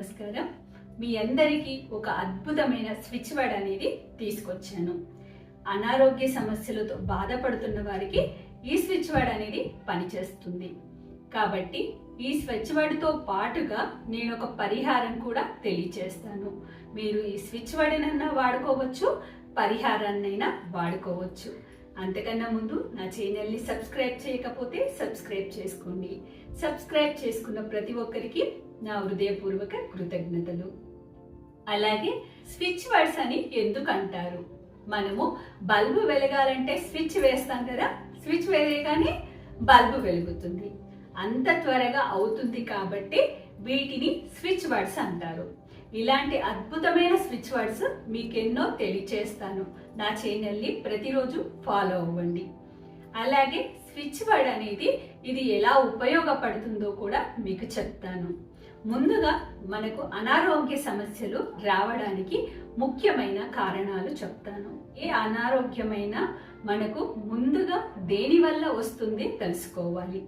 నమస్కారం. మీ అందరికీ ఒక అద్భుతమైన స్విచ్ వర్డ్ అనేది తీసుకొచ్చాను. అనారోగ్య సమస్యలతో బాధపడుతున్న వారికి ఈ స్విచ్ వర్డ్ అనేది పనిచేస్తుంది. కాబట్టి ఈ స్విచ్ వర్డ్తో పాటుగా నేను ఒక పరిహారం కూడా తెలియచేస్తాను. మీరు ఈ స్విచ్ వర్డ్నైనా వాడుకోవచ్చు పరిహారాన్నైనా వాడుకోవచ్చు. అంతకన్నా ముందు నా ఛానల్ని సబ్స్క్రైబ్ చేయకపోతే సబ్స్క్రైబ్ చేసుకోండి. సబ్స్క్రైబ్ చేసుకున్న ప్రతి ఒక్కరికి నా హృదయపూర్వక కృతజ్ఞతలు. అలాగే స్విచ్ వర్డ్స్ అని ఎందుకు అంటారు మనము బల్బు వెలగాలంటే స్విచ్ వేస్తాం కదా? స్విచ్ వేయగానే బల్బు వెలుగుతుంది. అంత త్వరగా అవుతుంది కాబట్టి వీటిని స్విచ్ వర్డ్స్ అంటారు. ఇలాంటి అద్భుతమైన స్విచ్ వర్డ్స్ మీకెన్నో తెలియచేస్తాను. నా ఛానల్ని ప్రతిరోజు ఫాలో అవ్వండి. అలాగే స్విచ్ వర్డ్ అనేది ఇది ఎలా ఉపయోగపడుతుందో కూడా మీకు చెప్తాను. ముందుగా మనకు అనారోగ్య సమస్యలు రావడానికి ముఖ్యమైన కారణాలు చెప్తాను. ఏ అనారోగ్యమైన మనకు ముందుగా దేని వల్ల వస్తుంది తెలుసుకోవాలి.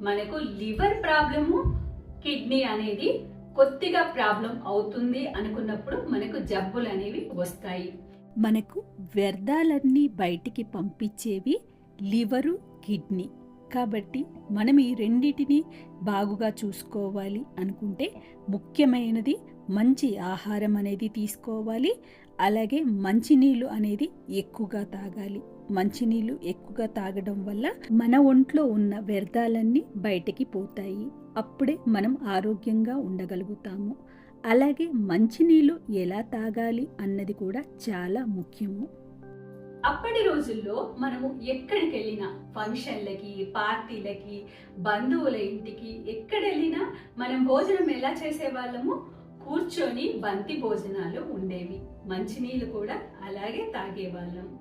మనకు లివర్ ప్రాబ్లము కిడ్నీ అనేది కొద్దిగా ప్రాబ్లం అవుతుంది అనుకున్నప్పుడు మనకు జబ్బులు అనేవి వస్తాయి. మనకు వ్యర్థాలన్నీ బయటికి పంపించేవి లివరు కిడ్నీ. కాబట్టి మనం ఈ రెండింటిని బాగుగా చూసుకోవాలి అనుకుంటే ముఖ్యమైనది మంచి ఆహారం అనేది తీసుకోవాలి. అలాగే మంచినీళ్ళు అనేది ఎక్కువగా తాగాలి. మంచినీళ్ళు ఎక్కువగా తాగడం వల్ల మన ఒంట్లో ఉన్న వ్యర్థాలన్నీ బయటికి పోతాయి. అప్పుడే మనం ఆరోగ్యంగా ఉండగలుగుతాము. అలాగే మంచినీళ్ళు ఎలా తాగాలి అన్నది కూడా చాలా ముఖ్యము. అప్పటి రోజుల్లో మనము ఎక్కడికి వెళ్ళినా ఫంక్షన్లకి పార్టీలకి బంధువుల ఇంటికి ఎక్కడ వెళ్ళినా మనం భోజనం ఎలా చేసేవాళ్ళము? కూర్చొని బంతి భోజనాలు ఉండేవి. మంచినీళ్ళు కూడా అలాగే తాగేవాళ్ళం.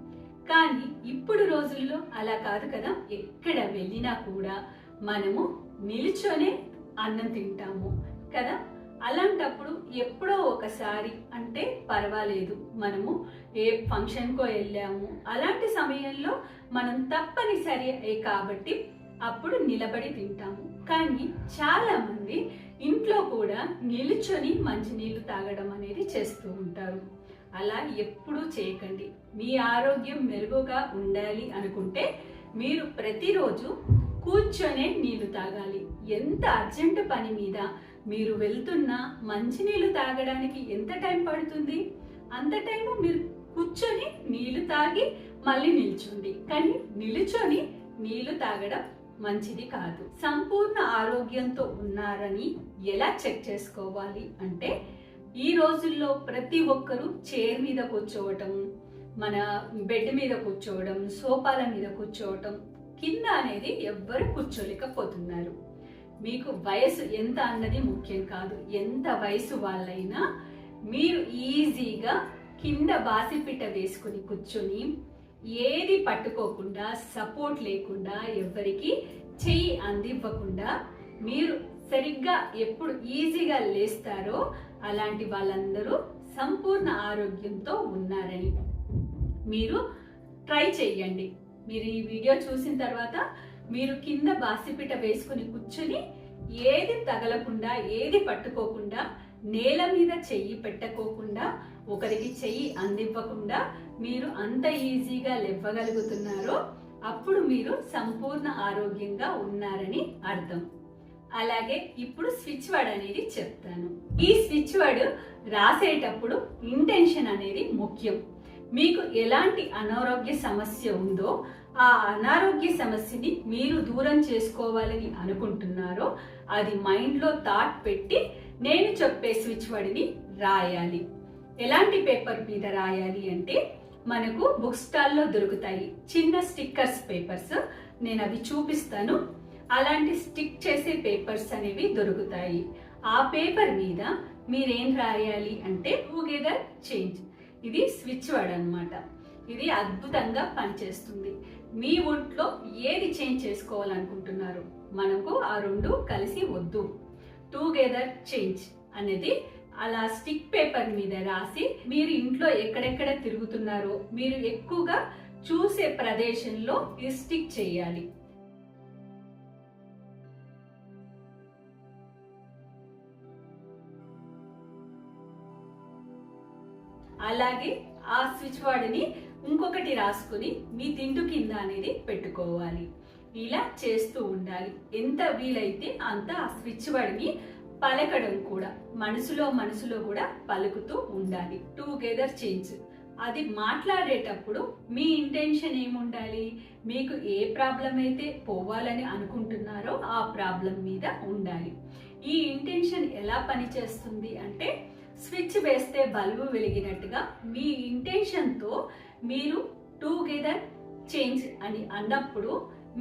కానీ ఇప్పుడు రోజుల్లో అలా కాదు కదా. ఎక్కడ వెళ్ళినా కూడా మనము నిల్చొనే అన్నం తింటాము కదా. అలాంటప్పుడు ఎప్పుడో ఒకసారి అంటే పర్వాలేదు. మనము ఏ ఫంక్షన్కో వెళ్ళాము. అలాంటి సమయంలో మనం తప్పనిసరి కాబట్టి అప్పుడు నిలబడి తింటాము. కానీ చాలామంది ఇంట్లో కూడా నిలుచొని మంచినీళ్ళు తాగడం అనేది చేస్తూ ఉంటారు. అలా ఎప్పుడూ చేయకండి. మీ ఆరోగ్యం మెరుగుగా ఉండాలి అనుకుంటే మీరు ప్రతిరోజు కూర్చొనే నీళ్ళు తాగాలి. ఎంత అర్జెంట్ పని మీద మీరు వెళ్తున్న మంచినీళ్ళు తాగడానికి ఎంత టైం పడుతుంది? అంత టైం మీరు కూర్చొని నీళ్ళు తాగి మళ్ళీ నిల్చోండి. కానీ నిలుచొని నీళ్ళు తాగడం మంచిది కాదు. సంపూర్ణ ఆరోగ్యంతో ఉన్నారని ఎలా చెక్ చేసుకోవాలి అంటే ఈ రోజుల్లో ప్రతి ఒక్కరూ చైర్ మీద కూర్చోవటం మన బెడ్ మీద కూర్చోవడం సోఫాల మీద కూర్చోవటం కింద అనేది ఎవ్వరు కూర్చోలేకపోతున్నారు. మీకు వయసు ఎంత అన్నది ముఖ్యం కాదు. ఎంత వయసు వాళ్ళైనా మీరు ఈజీగా కింద బాసిపిట్ట వేసుకుని కూర్చొని ఏది పట్టుకోకుండా సపోర్ట్ లేకుండా ఎవరికి చెయ్యి అందివ్వకుండా మీరు సరిగ్గా ఎప్పుడు ఈజీగా లేస్తారో అలాంటి వాళ్ళందరూ సంపూర్ణ ఆరోగ్యంతో ఉన్నారని మీరు ట్రై చేయండి మీరు ఈ వీడియో చూసిన తర్వాత మీరు కింద బాసిపిట వేసుకుని కూర్చొని ఏది తగలకుండా ఏది పట్టుకోకుండా నేల మీద చెయ్యి పెట్టకోకుండా ఒకరికి చెయ్యి అందివ్వకుండా మీరు అంత ఈజీగా లెవ్వగలుగుతున్నారో అప్పుడు మీరు సంపూర్ణ ఆరోగ్యంగా ఉన్నారని అర్థం. అలాగే ఇప్పుడు స్విచ్ వర్డ్ అనేది చెప్తాను. ఈ స్విచ్ వర్డ్ రాసేటప్పుడు ఇంటెన్షన్ అనేది ముఖ్యం. మీకు ఎలాంటి అనారోగ్య సమస్య ఉందో ఆ అనారోగ్య సమస్యని మీరు దూరం చేసుకోవాలని అనుకుంటున్నారో అది మైండ్లో థాట్ పెట్టి నేను చెప్పే స్విచ్ వర్డ్ని రాయాలి. ఎలాంటి పేపర్ మీద రాయాలి అంటే మనకు బుక్ స్టాల్లో దొరుకుతాయి చిన్న స్టిక్కర్స్ పేపర్స్. నేను అవి చూపిస్తాను. అలాంటి స్టిక్ చేసే పేపర్స్ అనేవి దొరుకుతాయి. ఆ పేపర్ మీద మీరేం రాయాలి అంటే టుగెదర్ చేంజ్. ఇది స్విచ్ వర్డ్ అన్నమాట. ఇది అద్భుతంగా పనిచేస్తుంది. మీ ఒంట్లో ఏది చేంజ్ చేసుకోవాలనుకుంటున్నారు మనకు ఆ రెండు కలిసి వద్దు. టుగెదర్ చేంజ్ అనేది అలా స్టిక్ పేపర్ మీద రాసి మీరు ఇంట్లో ఎక్కడెక్కడ తిరుగుతున్నారో మీరు ఎక్కువగా చూసే ప్రదేశంలో ఈ స్టిక్ చేయాలి. అలాగే ఆ స్విచ్ వాడిని ఇంకొకటి రాసుకుని మీ దిండు కింద అనేది పెట్టుకోవాలి. ఇలా చేస్తూ ఉండాలి. ఎంత వీలైతే అంత ఆ స్విచ్ వర్డ్ని పలకడం కూడా మనసులో మనసులో కూడా పలుకుతూ ఉండాలి. టుగెదర్ చేంజ్ అది మాట్లాడేటప్పుడు మీ ఇంటెన్షన్ ఏముండాలి? మీకు ఏ ప్రాబ్లం అయితే పోవాలని అనుకుంటున్నారో ఆ ప్రాబ్లం మీద ఉండాలి. ఈ ఇంటెన్షన్ ఎలా పనిచేస్తుంది అంటే స్విచ్ వేస్తే బల్బు వెలిగినట్టుగా మీ ఇంటెన్షన్తో మీరు టుగెదర్ చేంజ్ అని అన్నప్పుడు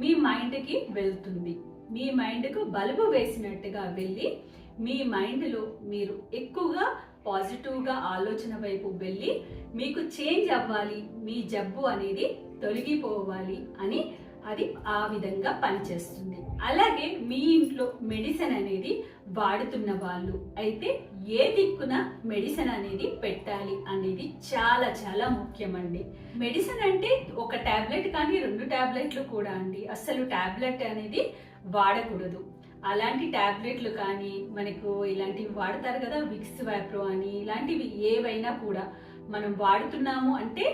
మీ మైండ్కి వెళ్తుంది. మీ మైండ్కు బల్బు వేసినట్టుగా వెళ్ళి మీ మైండ్లో మీరు ఎక్కువగా పాజిటివ్గా ఆలోచన వైపు వెళ్ళి మీకు చేంజ్ అవ్వాలి మీ జబ్బు అనేది తొలగిపోవాలి అని అది ఆ విధంగా పనిచేస్తుంది. అలాగే మీ ఇంట్లో మెడిసిన్ అనేది వాడుతున్న వాళ్ళు అయితే ఏ దిక్కున మెడిసిన్ అనేది పెట్టాలి అనేది చాలా చాలా ముఖ్యమండి. మెడిసిన్ అంటే ఒక టాబ్లెట్ కానీ రెండు ట్యాబ్లెట్లు కూడా అండి. అస్సలు టాబ్లెట్ అనేది వాడకూడదు. అలాంటి టాబ్లెట్లు కానీ మనకు ఇలాంటివి వాడతారు కదా విక్స్ వ్యాప్రో అని ఇలాంటివి ఏవైనా కూడా మనం వాడుతున్నాము అంటే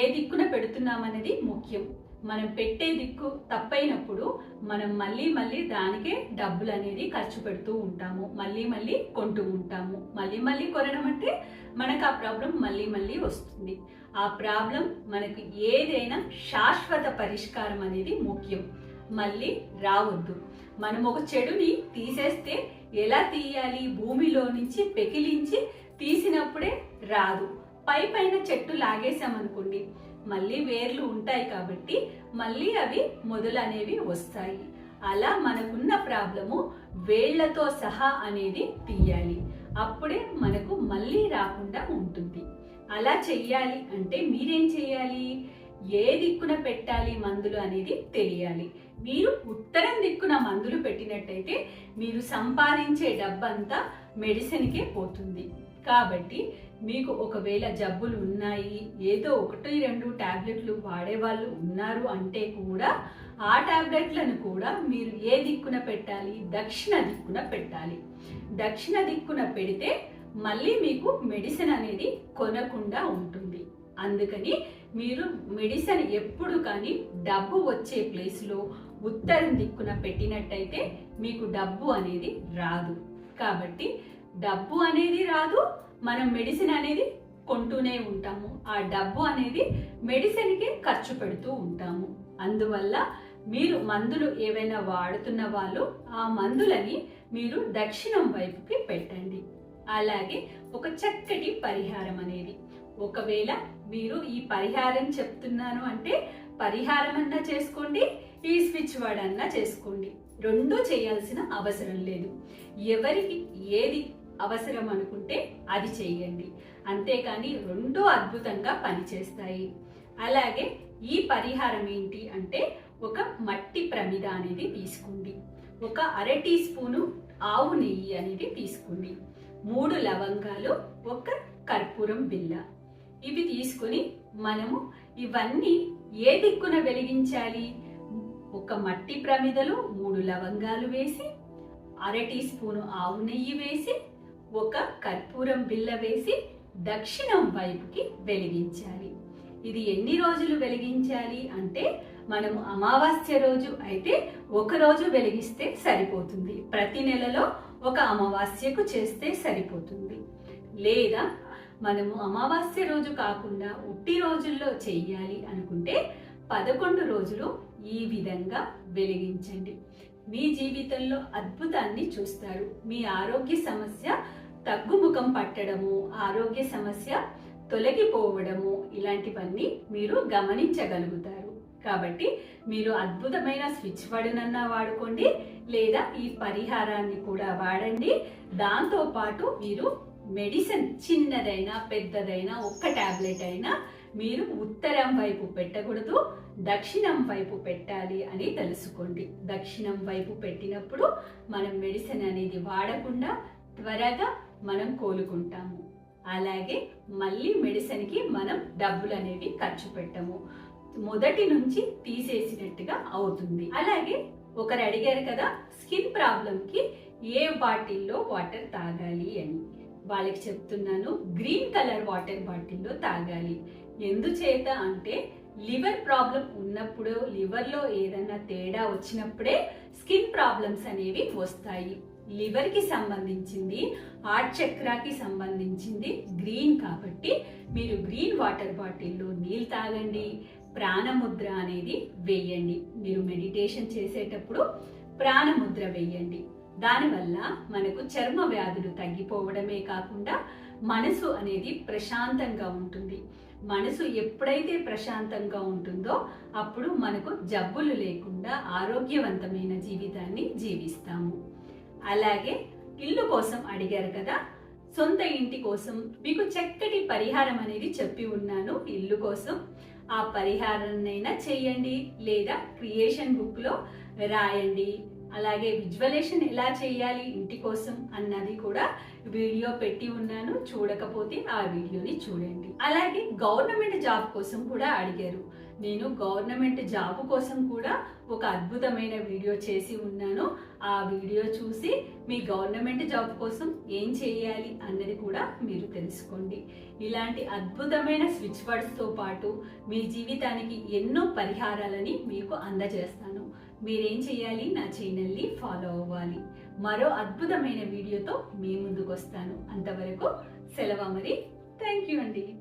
ఏ దిక్కున పెడుతున్నాం అనేది ముఖ్యం. మనం పెట్టే దిక్కు తప్పైనప్పుడు మనం మళ్ళీ మళ్ళీ దానికే డబ్బులు అనేది ఖర్చు పెడుతూ ఉంటాము. మళ్ళీ మళ్ళీ కొంటూ ఉంటాము. మళ్ళీ మళ్ళీ కొనడం అంటే మనకు ఆ ప్రాబ్లం మళ్ళీ మళ్ళీ వస్తుంది. ఆ ప్రాబ్లం మనకు ఏదైనా శాశ్వత పరిష్కారం అనేది ముఖ్యం. మళ్ళీ రావద్దు. మనం ఒక చెడుని తీసేస్తే ఎలా తీయాలి? భూమిలో నుంచి పెకిలించి తీసినప్పుడే రాదు. పై పైన చెట్టు లాగేసామనుకోండి మళ్ళీ వేర్లు ఉంటాయి కాబట్టి మళ్ళీ అవి మొదలు అనేవి వస్తాయి. అలా మనకున్న ప్రాబ్లము వేళ్ళతో సహా అనేది తీయాలి. అప్పుడే మనకు మళ్ళీ రాకుండా ఉంటుంది. అలా చెయ్యాలి అంటే మీరేం చేయాలి ఏ దిక్కున పెట్టాలి మందులు అనేది తెలియాలి. మీరు ఉత్తరం దిక్కున మందులు పెట్టినట్టయితే మీరు సంపాదించే డబ్బంతా మెడిసిన్కే పోతుంది. కాబట్టి మీకు ఒకవేళ జబ్బులు ఉన్నాయి ఏదో ఒకటి రెండు టాబ్లెట్లు వాడేవాళ్ళు ఉన్నారు అంటే కూడా ఆ టాబ్లెట్లను కూడా మీరు ఏ దిక్కున పెట్టాలి? దక్షిణ దిక్కున పెట్టాలి. దక్షిణ దిక్కున పెడితే మళ్ళీ మీకు మెడిసిన్ అనేది కొనకుండా ఉంటుంది. అందుకని మీరు మెడిసిన్ ఎప్పుడు కానీ డబ్బు వచ్చే ప్లేస్లో ఉత్తరం దిక్కున పెట్టినట్టయితే మీకు డబ్బు అనేది రాదు. కాబట్టి డబ్బు అనేది రాదు మనం మెడిసిన్ అనేది కొంటూనే ఉంటాము. ఆ డబ్బు అనేది మెడిసిన్కి ఖర్చు పెడుతూ ఉంటాము. అందువల్ల మీరు మందులు ఏవైనా వాడుతున్న వాళ్ళు ఆ మందులని మీరు దక్షిణం వైపుకి పెట్టండి. అలాగే ఒక చక్కటి పరిహారం అనేది. ఒకవేళ మీరు ఈ పరిహారం చెప్తున్నాను అంటే పరిహారం అన్నా చేసుకోండి ఈ స్విచ్ వాడన్నా చేసుకోండి. రెండూ చేయాల్సిన అవసరం లేదు. ఎవరికి ఏది అవసరం అనుకుంటే అది చేయండి. అంతేకాని రెండు అద్భుతంగా పనిచేస్తాయి. అలాగే ఈ పరిహారం ఏంటి అంటే ఒక మట్టి ప్రమిద అనేది తీసుకోండి. ఒక అర టీ స్పూను ఆవు నెయ్యి అనేది తీసుకోండి. మూడు లవంగాలు ఒక కర్పూరం బిల్ల ఇవి తీసుకొని మనము ఇవన్నీ ఏ దిక్కున వెలిగించాలి? ఒక మట్టి ప్రమిదలో మూడు లవంగాలు వేసి అర టీ స్పూను ఆవు నెయ్యి వేసి ఒక కర్పూరం బిల్ల వేసి దక్షిణం వైపుకి వెలిగించాలి. ఇది ఎన్ని రోజులు వెలిగించాలి అంటే మనము అమావాస్య రోజు అయితే ఒక రోజు వెలిగిస్తే సరిపోతుంది. ప్రతి నెలలో ఒక అమావాస్యకు చేస్తే సరిపోతుంది. లేదా మనము అమావాస్య రోజు కాకుండా ఉట్టి రోజుల్లో చెయ్యాలి అనుకుంటే పదకొండు రోజులు ఈ విధంగా వెలిగించండి. మీ జీవితంలో అద్భుతాన్ని చూస్తారు. మీ ఆరోగ్య సమస్య తగ్గుముఖం పట్టడము ఆరోగ్య సమస్య తొలగిపోవడము ఇలాంటివన్నీ మీరు గమనించగలుగుతారు. కాబట్టి మీరు అద్భుతమైన స్విచ్ వడనన్నా వాడుకోండి లేదా ఈ పరిహారాన్ని కూడా వాడండి. దాంతోపాటు మీరు మెడిసిన్ చిన్నదైనా పెద్దదైనా ఒక్క టాబ్లెట్ అయినా మీరు ఉత్తరం వైపు పెట్టకూడదు దక్షిణం వైపు పెట్టాలి అని తెలుసుకోండి. దక్షిణం వైపు పెట్టినప్పుడు మనం మెడిసిన్ అనేది వాడకుండా త్వరగా మనం కోలుకుంటాము. అలాగే మళ్ళీ మెడిసిన్కి మనం డబ్బులు అనేవి ఖర్చు పెట్టము. మొదటి నుంచి తీసేసినట్టుగా అవుతుంది. అలాగే ఒకరు అడిగారు కదా స్కిన్ ప్రాబ్లంకి ఏ బాటిల్లో వాటర్ తాగాలి అని. వాళ్ళకి చెప్తున్నాను గ్రీన్ కలర్ వాటర్ బాటిల్లో తాగాలి. ఎందుచేత అంటే లివర్ ప్రాబ్లం ఉన్నప్పుడు లివర్లో ఏదైనా తేడా వచ్చినప్పుడే స్కిన్ ప్రాబ్లమ్స్ అనేవి వస్తాయి. లివర్కి సంబంధించింది హార్ట్ చక్రాకి సంబంధించింది గ్రీన్ కాబట్టి మీరు గ్రీన్ వాటర్ బాటిల్లో నీళ్ళు తాగండి. ప్రాణముద్ర అనేది వేయండి. మీరు మెడిటేషన్ చేసేటప్పుడు ప్రాణముద్ర వేయండి. దానివల్ల మనకు చర్మ వ్యాధులు తగ్గిపోవడమే కాకుండా మనసు అనేది ప్రశాంతంగా ఉంటుంది. మనసు ఎప్పుడైతే ప్రశాంతంగా ఉంటుందో అప్పుడు మనకు జబ్బులు లేకుండా ఆరోగ్యవంతమైన జీవితాన్ని జీవిస్తాము. అలాగే ఇల్లు కోసం అడిగారు కదా. సొంత ఇంటి కోసం మీకు చక్కటి పరిహారం అనేది చెప్పి ఉన్నాను ఇల్లు కోసం. ఆ పరిహారాన్నైనా చేయండి లేదా క్రియేషన్ బుక్లో రాయండి. అలాగే విజువలేషన్ ఎలా చేయాలి ఇంటి కోసం అన్నది కూడా వీడియో పెట్టి ఉన్నాను. చూడకపోతే ఆ వీడియోని చూడండి. అలాగే గవర్నమెంట్ జాబ్ కోసం కూడా అడిగారు. నేను గవర్నమెంట్ జాబ్ కోసం కూడా ఒక అద్భుతమైన వీడియో చేసి ఉన్నాను. ఆ వీడియో చూసి మీ గవర్నమెంట్ జాబ్ కోసం ఏం చేయాలి అన్నది కూడా మీరు తెలుసుకోండి. ఇలాంటి అద్భుతమైన స్విచ్ వర్డ్స్తో పాటు మీ జీవితానికి ఎన్నో పరిహారాలని మీకు అందజేస్తాను. మీరేం చేయాలి? నా ఛానల్ని ఫాలో అవ్వాలి. మరో అద్భుతమైన వీడియోతో మీ ముందుకు వస్తాను అంతవరకు సెలవు మరి థ్యాంక్ యూ అండి.